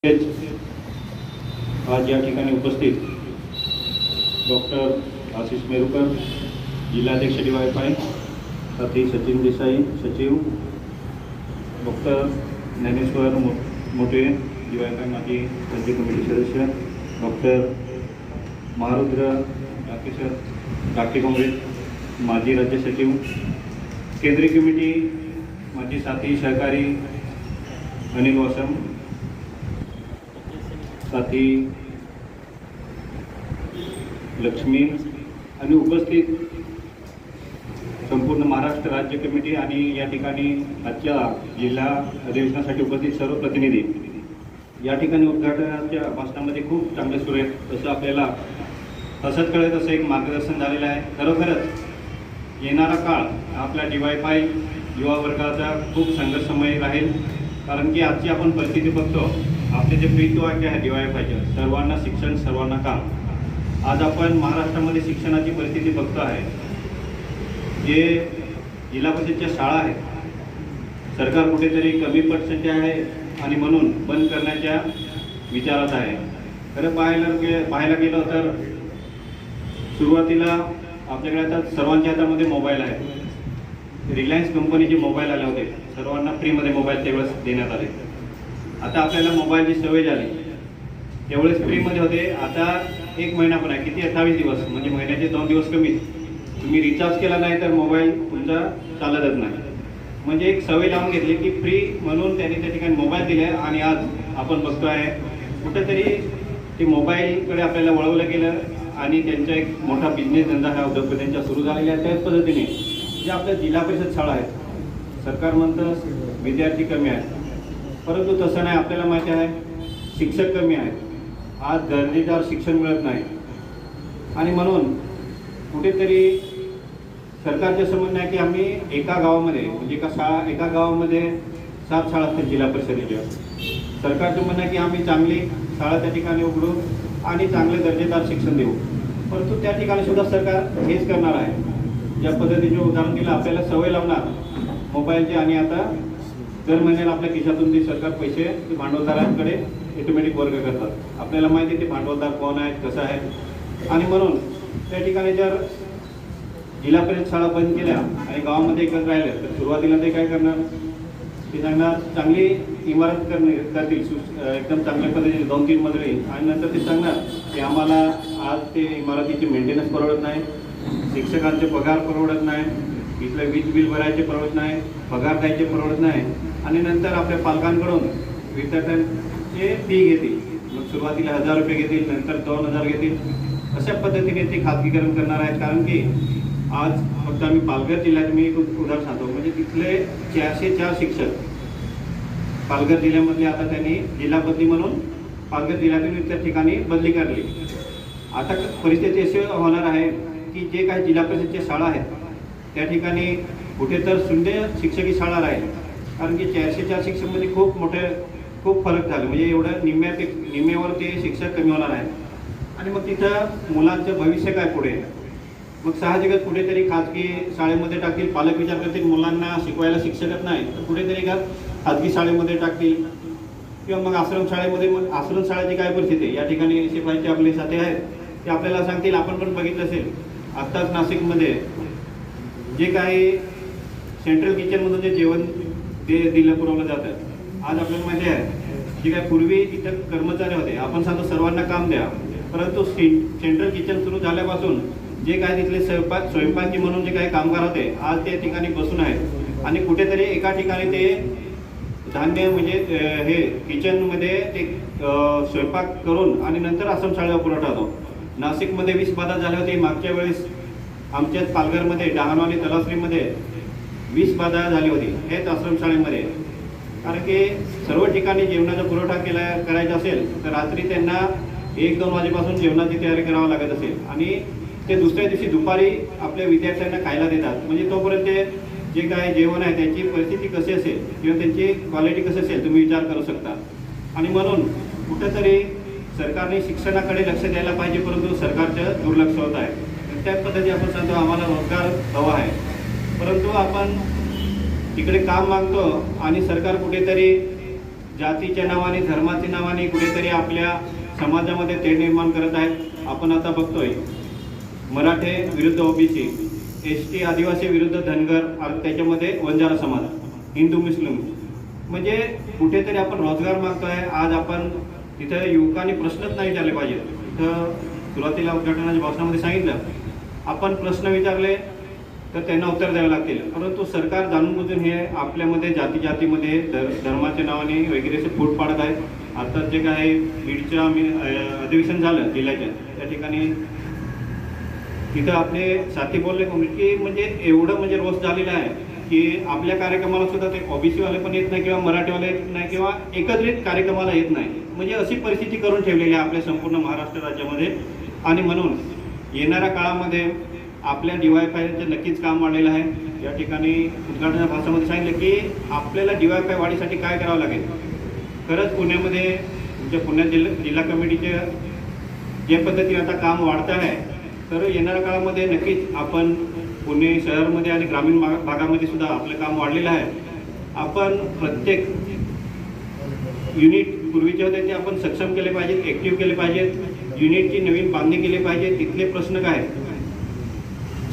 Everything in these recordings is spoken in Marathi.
आज या ठिकाणी उपस्थित डॉक्टर आशिष मेरुकर जिल्हाध्यक्ष डी वाय पाय साथी सचिन देसाई सचिव डॉक्टर ज्ञानेश्वर मो मोठे डी वाय पाय माजी राज्य कमिटी सदस्य डॉक्टर महारुद्र राकेश्वर डाके काँग्रेस माजी राज्य सचिव केंद्रीय कमिटी माजी साथी सहकारी अनिल वासम साथी लक्ष्मी आणि उपस्थित संपूर्ण महाराष्ट्र राज्य कमिटी आणि या ठिकाणी आजच्या जिल्हा अधिवेशनासाठी उपस्थित सर्व प्रतिनिधी या ठिकाणी उद्घाटनाच्या भाषणामध्ये खूप चांगले सुरू आहेत तसं आपल्याला हसत कळत असं एक मार्गदर्शन झालेलं आहे. खरोखरच येणारा काळ आपल्या डीवायफाय वाय पाय युवा वर्गाचा खूप संघर्षमय राहील कारण की आजची आपण परिस्थिती बघतो आपले जे प्रीतवाक्य आहे डी वाय सर्वांना शिक्षण सर्वांना काम. आज आपण महाराष्ट्रामध्ये शिक्षणाची परिस्थिती बघतो आहे. जे जिल्हा परिषदच्या शाळा आहेत सरकार कुठेतरी कमी पर्सेंट आहे आणि म्हणून बंद करण्याच्या विचारात आहे. खरं पाहायला गे पाहायला गेलं तर सुरुवातीला आपल्याकडे आता सर्वांच्या हातामध्ये मोबाईल आहे. रिलायन्स कंपनीचे मोबाईल आले होते. सर्वांना फ्रीमध्ये मोबाईल त्यावेळेस देण्यात आले. आता आपल्याला मोबाईलची सवय झाली. एवढेच फ्रीमध्ये होते. आता एक महिना पण आहे. किती अठ्ठावीस दिवस. म्हणजे महिन्याचे दोन दिवस कमी. तुम्ही रिचार्ज केला नाही तर मोबाईल तुमचा चालतच नाही. म्हणजे एक सवय लावून घेतली की फ्री म्हणून त्यांनी त्या ठिकाणी मोबाईल दिले आणि आज आपण बघतो आहे कुठंतरी ते मोबाईलकडे आपल्याला वळवलं गेलं आणि त्यांचा एक मोठा बिझनेस धंदा हा उद्योगपतींचा सुरू झालेला आहे. त्याच पद्धतीने जे आपल्या जिल्हा परिषद शाळा आहेत सरकार म्हणतं विद्यार्थी कमी आहेत. परंतु तसं नाही आपल्याला माहिती आहे शिक्षक कमी आहेत. आज दर्जेदार शिक्षण मिळत नाही. आणि म्हणून कुठेतरी सरकारचं असं म्हणणं आहे की आम्ही एका गावामध्ये म्हणजे एका शाळा एका गावामध्ये सात शाळा असतील जिल्हा परिषदेच्या. सरकारचं म्हणणं आहे की आम्ही चांगली शाळा त्या ठिकाणी उघडू आणि चांगले दर्जेदार शिक्षण देऊ. परंतु त्या ठिकाणी सुद्धा सरकार हेच करणार आहे. ज्या पद्धतीचे उदाहरण दिलं आपल्याला सवय लावणार. मोबाईलचे आणि आता दर महिन्याला म्हणजे आपल्या खिशातून ते सरकार पैसे ते भांडवलदारांकडे ऑटोमॅटिक वर्ग करतात. आपल्याला माहिती आहे ते भांडवलदार कोण आहेत कसं आहे आणि म्हणून त्या ठिकाणी जर जिल्हा परिषद शाळा बंद केल्या आणि गावामध्ये एकत्र राहिलं तर सुरुवातीला ते काय करणार? ते सांगणार चांगली इमारत करणे करतील सु- एकदम चांगल्या पद्धतीने दोन तीन मजली. आणि नंतर ते सांगणार की आम्हाला आज ते इमारतीचे मेंटेनन्स परवडत नाही शिक्षकांचे पगार परवडत नाही इथलं वीज बिल भरायचे परवडत नाही पगार द्यायचे परवडत नाही. आणि नंतर आपल्या पालकांकडून विद्यार्थ्यांचे फी घेतील. मग सुरुवातीला हजार रुपये घेतील नंतर दोन हजार घेतील. अशा पद्धतीने ते खाजगीकरण करणार आहेत. कारण की आज फक्त आम्ही पालघर जिल्ह्यात मी एक उदाहरण सांगतो. म्हणजे तिथले चारशे चार शिक्षक पालघर जिल्ह्यामधले आता त्यांनी जिल्हा बदली म्हणून पालघर जिल्ह्यातून इतर ठिकाणी बदली काढली. आता परिस्थिती अशी होणार आहे की जे काही जिल्हा परिषदच्या शाळा आहेत त्या ठिकाणी कुठे तर शून्य शिक्षकी शाळा राहील. कारण की चारशे चार शिक्षकमध्ये खूप मोठे खूप फरक झाले. म्हणजे एवढं निम्म्यापे निम्म्यावर ते शिक्षक कमी होणार आहेत. आणि मग तिथं मुलांचं भविष्य काय पुढे? मग साहजिकच कुठेतरी खाजगी शाळेमध्ये टाकतील पालक विचार करतील मुलांना शिकवायला शिक्षकच नाही तर कुठेतरी का खाजगी शाळेमध्ये टाकतील? किंवा मग आश्रम शाळेमध्ये मग आश्रम शाळेची काय परिस्थिती आहे? या ठिकाणी शिपाईचे आपले साथी आहेत. ते आपल्याला सांगतील आपण पण बघितलं असेल. आत्ताच नाशिकमध्ये जे काही सेंट्रल किचनमधून जे जेवण ते दिलं पुरवलं जातं आज आपल्याला माहिती आहे जे काय पूर्वी इथं कर्मचारी होते. आपण सांगतो सर्वांना काम द्या. परंतु से- सेंट्रल किचन सुरू झाल्यापासून जे काय तिथले स्वयंपाक स्वयंपाकी म्हणून जे काही कामगार होते आज ते ठिकाणी बसून आहेत. आणि कुठेतरी एका ठिकाणी ते धान्य म्हणजे हे किचनमध्ये ते स्वयंपाक करून आणि नंतर आसन शाळेला पुरवठा होतो. नाशिकमध्ये वीस बाधा झाल्या होती मागच्या वेळेस आमच्याच पालघरमध्ये डहाणवाली तलासरीमध्ये वीस बाधा झाली होती. हेच आश्रम शाळेमध्ये. कारण की सर्व ठिकाणी जेवणाचा पुरवठा केला करायचा असेल तर रात्री त्यांना एक दोन वाजेपासून जेवणाची तयारी करावं लागत असेल. आणि ते दुसऱ्या दिवशी दुपारी आपल्या विद्यार्थ्यांना खायला देतात. म्हणजे तोपर्यंत ते जे काय जेवण आहे त्याची परिस्थिती कशी असेल किंवा त्यांची क्वालिटी कशी असेल तुम्ही विचार करू शकता. आणि म्हणून कुठंतरी सरकारने शिक्षणाकडे लक्ष द्यायला पाहिजे परंतु सरकारचं दुर्लक्ष होत आहे. त्या पद्धती आपण सांगतो आम्हाला रोजगार हवा आहे. परंतु आपण तिकडे काम मागतो आणि सरकार कुठेतरी जातीच्या नावाने धर्माच्या नावाने कुठेतरी आपल्या समाजामध्ये ते निर्माण करत आहेत. आपण आता बघतोय मराठे विरुद्ध ओबीसी एस टी आदिवासी विरुद्ध धनगर आणि त्याच्यामध्ये वंजारा समाज हिंदू मुस्लिम. म्हणजे कुठेतरी आपण रोजगार मागतोय. आज आपण तिथं युवकांनी प्रश्नच नाही विचारले पाहिजे तिथं सुरुवातीला उद्घाटनाच्या भाषणामध्ये सांगितलं आपण प्रश्न विचारले तर त्यांना उत्तर द्यावे लागतील. परंतु सरकार जाणूनबुजून हे आपल्यामध्ये जाती जातीमध्ये धर धर्माच्या नावाने वगैरे असे फूट पाडत आहेत आता जे काय बीडच्या आम्ही अधिवेशन झालं जिल्ह्याच्या त्या ठिकाणी तिथं आपले साथी बोलले की म्हणजे एवढं म्हणजे रोष झालेला आहे की आपल्या कार्यक्रमाला सुद्धा ते ओबीसीवाले पण येत नाही किंवा मराठीवाले येत नाही किंवा एकत्रित कार्यक्रमाला येत नाही. म्हणजे अशी परिस्थिती करून ठेवलेली आहे आपल्या संपूर्ण महाराष्ट्र राज्यामध्ये. आणि म्हणून येणाऱ्या काळामध्ये आपल्या डीवायफायचं नक्कीच काम वाढलेलं आहे. या ठिकाणी उद्घाटन भाषणामध्ये सांगितलं की आपल्याला डीवायफाय वाढीसाठी काय करावं लागेल? खरंच पुण्यामध्ये म्हणजे तुमच्या पुण्यात जिल्हा जिल्हा कमिटीचे जे पद्धतीने आता काम वाढत आहे तर येणाऱ्या काळामध्ये नक्कीच आपण पुणे शहरामध्ये आणि ग्रामीण भाग- भागामध्ये सुद्धा आपलं काम वाढलेलं आहे. आपण प्रत्येक युनिट पूर्वीचे होते ते आपण सक्षम केले पाहिजेत ॲक्टिव्ह केले पाहिजेत. युनिटची नवीन बांधणी केली पाहिजे तिथले प्रश्न काय?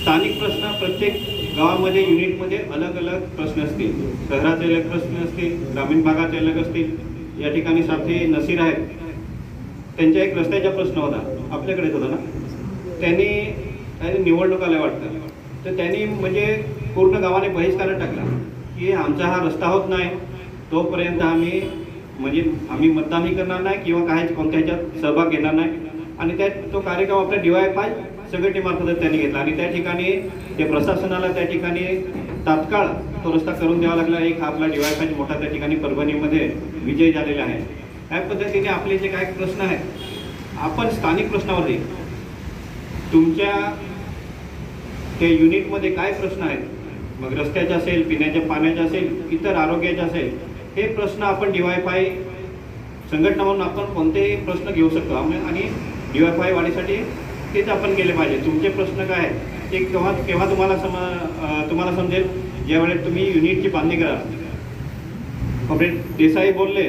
स्थानिक प्रश्न प्रत्येक गावामध्ये युनिटमध्ये अलग अलग प्रश्न असतील. शहराचे अलग प्रश्न असतील ग्रामीण भागाचे अलग असतील. या ठिकाणी साथी नसीर आहेत. त्यांच्या एक रस्त्याचा प्रश्न होता. आपल्याकडेच होता ना? त्यांनी निवडणूक आल्या वाटतं. तर त्यांनी म्हणजे पूर्ण गावाने बहिष्कार टाकला. की आमचा हा रस्ता होत नाही. तोपर्यंत आम्ही म्हणजे आम्ही मतदानही करणार नाही किंवा काही कोणत्या ह्याच्यात सहभाग घेणार नाही. आणि त्यात तो कार्यक्रम आपल्या डीवाय पाय संघटनेमार्फत त्यांनी घेतला. आणि त्या ठिकाणी ते प्रशासनाला त्या ठिकाणी तात्काळ तो रस्ता करून द्यावा लागला. एक आपला डीवाय पाय मोठा त्या ठिकाणी परभणीमध्ये विजय झालेला आहे. त्या पद्धतीने आपले जे काय प्रश्न आहेत आपण स्थानिक प्रश्नावरती तुमच्या ते युनिटमध्ये काय प्रश्न आहेत? मग रस्त्याचे असेल पिण्याच्या पाण्याचे असेल इतर आरोग्याचे असेल हे प्रश्न आपण डीवायफाय संघटना म्हणून आपण कोणतेही प्रश्न घेऊ शकतो. आणि डीवायफाय वाढीसाठी तेच आपण केले पाहिजे. तुमचे प्रश्न काय आहेत? ते केव्हा केव्हा तुम्हाला सम तुम्हाला समजेल? ज्यावेळेस तुम्ही युनिटची बांधणी करा. कॉम्रेड देसाई बोलले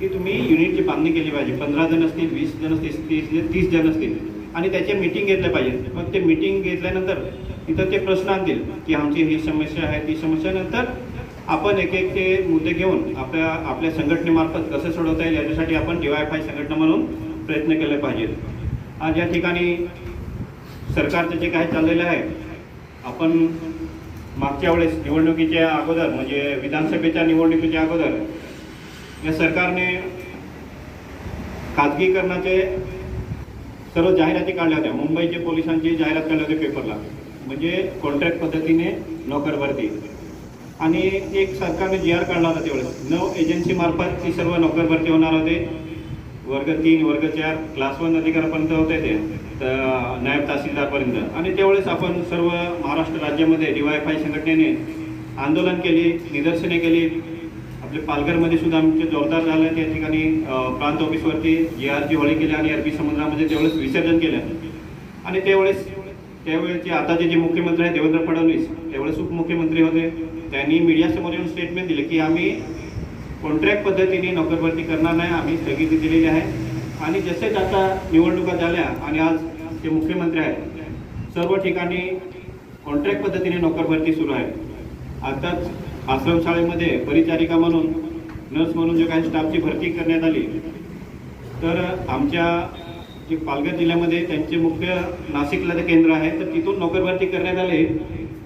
की तुम्ही युनिटची बांधणी केली पाहिजे. पंधरा जण असतील वीस जण असतील तीस तीस जण असतील. आणि त्याचे मीटिंग घेतले पाहिजे. मग ते मीटिंग घेतल्यानंतर तिथं ते प्रश्न आणतील की आमची ही समस्या आहे ती समस्या. नंतर आपण एक एक ते मुद्दे घेऊन आपल्या आपल्या संघटनेमार्फत कसं सोडवता येईल याच्यासाठी आपण डीवायफाय संघटना म्हणून प्रयत्न केले पाहिजेत. आज या ठिकाणी सरकारचं जे काही चाललेलं आहे आपण मागच्या वेळेस निवडणुकीच्या अगोदर म्हणजे विधानसभेच्या निवडणुकीच्या अगोदर या सरकारने खाजगीकरणाचे सर्व जाहिराती काढल्या होत्या. मुंबईचे पोलिसांची जाहिरात काढली होती पेपरला. म्हणजे कॉन्ट्रॅक्ट पद्धतीने नोकर भरती आणि एक सरकारने जी आर काढला होता त्यावेळेस. नऊ एजन्सीमार्फत ती सर्व नोकर भरती होणार होते. वर्ग तीन वर्ग चार क्लास वन अधिकारापर्यंत होते ते. तर नायब तहसीलदारपर्यंत. आणि त्यावेळेस आपण सर्व महाराष्ट्र राज्यामध्ये डीवायफाय संघटनेने आंदोलन केले निदर्शने केली. आपले पालघरमध्ये सुद्धा आमचे जोरदार झालं. त्या ठिकाणी प्रांत ऑफिसवरती जी आरची होळी केली आणि अरबी समुद्रामध्ये त्यावेळेस विसर्जन केलं. आणि त्यावेळेस त्यावेळेचे आताचे जे मुख्यमंत्री आहेत देवेंद्र फडणवीस त्यावेळेस उपमुख्यमंत्री होते. त्यांनी मीडियासमोर येऊन स्टेटमेंट दिले की आम्ही कॉन्ट्रॅक्ट पद्धतीने नोकरभरती करणार नाही. आम्ही स्थगिती दिलेली आहे. आणि जसेच आता निवडणुका झाल्या आणि आज ते मुख्यमंत्री आहेत सर्व ठिकाणी कॉन्ट्रॅक्ट पद्धतीने नोकरभरती सुरू आहे. आताच आश्रमशाळेमध्ये परिचारिका म्हणून नर्स म्हणून जे काही स्टाफची भरती करण्यात आली तर आमच्या जे पालघर जिल्ह्यामध्ये त्यांचे मुख्य नाशिकला ते केंद्र आहे तर तिथून नोकरभरती करण्यात आली.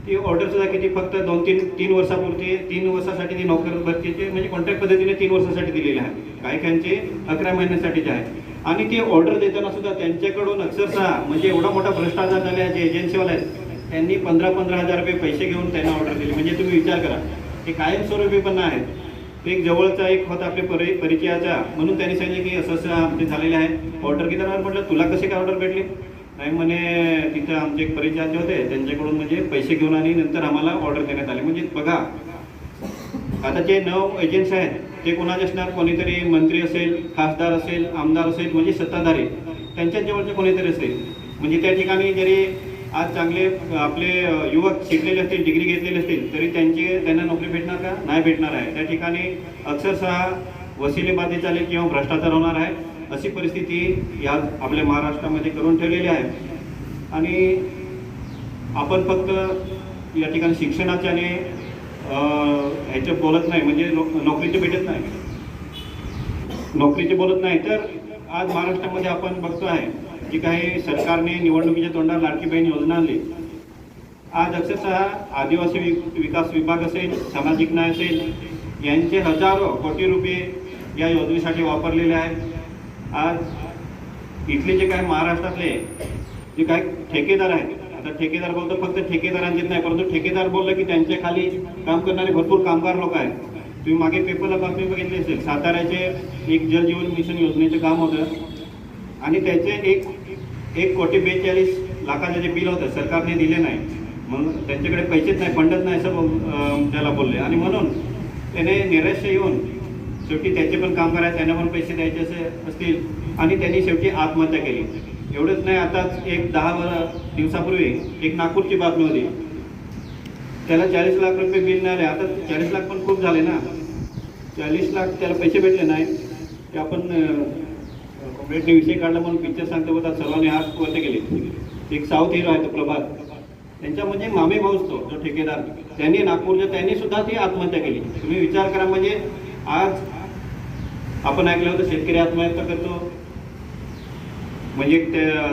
ती ऑर्डर सुद्धा किती? फक्त दोन तीन तीन वर्षापुरती तीन वर्षासाठी ती नोकर भरतीचे म्हणजे कॉन्ट्रॅक्ट पद्धतीने तीन वर्षासाठी दिलेले आहे काही काहींचे अकरा महिन्यासाठीचे आहे आणि ते ऑर्डर देताना सुद्धा त्यांच्याकडून अक्षरशः म्हणजे एवढा मोठा भ्रष्टाचार झाला आहे जे एजन्सीवाले आहेत त्यांनी पंधरा पंधरा हजार रुपये पैसे घेऊन त्यांना ऑर्डर दिली. म्हणजे तुम्ही विचार करा हे कायमस्वरूपी पण आहेत. एक जवळचा एक होता आपल्या परि परिचयाचा. म्हणून त्यांनी सांगितले की असं असं आमचे झालेले आहे ऑर्डर घेताना म्हटलं तुला कशी काय ऑर्डर भेटली? नाही म्हणे तिथं आमचे एक परिचयाचे होते. त्यांच्याकडून म्हणजे पैसे घेऊन आणि नंतर आम्हाला ऑर्डर देण्यात आले. म्हणजे बघा आता जे नऊ एजन्सी आहेत ते कोणाचे असणार? कोणीतरी मंत्री असेल खासदार असेल आमदार असेल म्हणजे सत्ताधारी. त्यांच्या जवळचे कोणीतरी असेल. म्हणजे त्या ठिकाणी जरी आज चांगले आपले युवक शिकलेले असतील डिग्री घेतलेले असतील तरी त्यांची त्यांना नोकरी भेटणार का? नाही भेटणार आहे. त्या ठिकाणी अक्षरशः वसिलेबाजी चालेल किंवा भ्रष्टाचार होणार आहे. अशी परिस्थिती या आपल्या महाराष्ट्रामध्ये करून ठेवलेली आहे. आणि आपण फक्त या ठिकाणी शिक्षणाच्या आणि अं, बोलत नाही म्हणजे नो- नोकरीचे भेटत नाही. नोकरीचे बोलत नाही तर आज महाराष्ट्रामध्ये आपण बघतो आहे जी काही सरकारने निवडणुकीच्या तोंडावर लाडकी बहीण योजना आणली. आज अक्षरशः आदिवासी वि- विकास विभाग असेल सामाजिक न्याय असेल यांचे हजारो कोटी रुपये या योजनेसाठी वापरलेले आहेत. आज इथले जे काही महाराष्ट्रातले जे काही ठेकेदार आहेत आता ठेकेदार बोलतो फक्त ठेकेदारांचेच नाही परंतु ठेकेदार बोललं की त्यांच्या खाली काम करणारे भरपूर कामगार लोक आहेत. तुम्ही मागे पेपरला बातमी बघितली असेल साताऱ्याचे एक जल जीवन मिशन योजनेचं काम होतं. आणि त्याचे एक एक कोटी बेचाळीस लाखाचं जे बिल होतं सरकारने दिले नाही. म्हणून त्यांच्याकडे पैसेच नाही फंडच नाही असं त्याला बोलले. आणि म्हणून त्याने निराश येऊन शेवटी त्याचे पण काम आहेत त्यांना पण पैसे द्यायचे असे असतील. आणि त्यांनी शेवटी आत्महत्या केली. एवढंच नाही आताच एक दहा दिवसापूर्वी एक नागपूरची बातमी होती. त्याला चाळीस लाख रुपये बिल मिळाले आता चाळीस लाख पण खूप झाले ना. चाळीस लाख त्याला पैसे भेटले नाही. ते आपण कॉम्रेडने विषय काढला म्हणून पिक्चर सांगतो बघा सर्वांनी हात वरते गेले एक साऊथ हिरो आहे तो प्रभात. त्यांच्या म्हणजे मामे भाऊच तो जो ठेकेदार. त्यांनी नागपूरच्या त्यांनी सुद्धा ती आत्महत्या केली. तुम्ही विचार करा म्हणजे आज आपण ऐकलं होतं शेतकरी आत्महत्या करतो. म्हणजे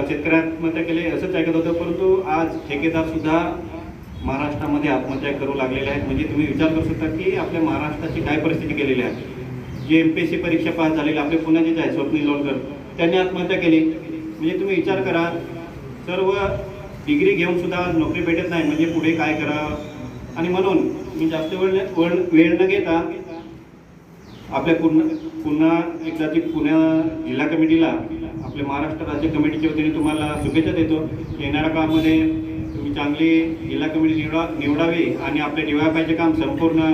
शेतकरी आत्महत्या केले असंच ऐकत होतं परंतु आज ठेकेदार सुद्धा महाराष्ट्रामध्ये आत्महत्या करू लागलेले आहेत. म्हणजे तुम्ही विचार करू शकता की आपल्या महाराष्ट्राची काय परिस्थिती केलेली आहे. जे एम पी एस सी परीक्षा पास झालेले आपले पुण्याचेच आहे स्वप्नील लोणकर त्यांनी आत्महत्या केली. म्हणजे तुम्ही विचार करा सर्व डिग्री घेऊन सुद्धा नोकरी भेटत नाही. म्हणजे पुढे काय करावं? आणि म्हणून मी जास्त वेळ वेळ वेळ न घेता आपल्या पूर्ण पुन्हा एकदाची पुण्या जिल्हा कमिटीला आपल्या महाराष्ट्र राज्य कमिटीच्या वतीने तुम्हाला शुभेच्छा देतो. येणाऱ्या काळामध्ये तुम्ही चांगली जिल्हा कमिटी निवडा निवडावी आणि आपले डीवायपायचे काम संपूर्ण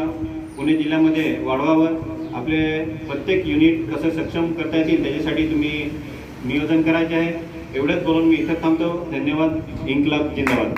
पुणे जिल्ह्यामध्ये वाढवावं. आपले प्रत्येक युनिट कसं सक्षम करता येतील त्याच्यासाठी तुम्ही नियोजन करायचे आहे. एवढंच बोलून मी इथं थांबतो. धन्यवाद. इन्कलाब जिंदाबाद.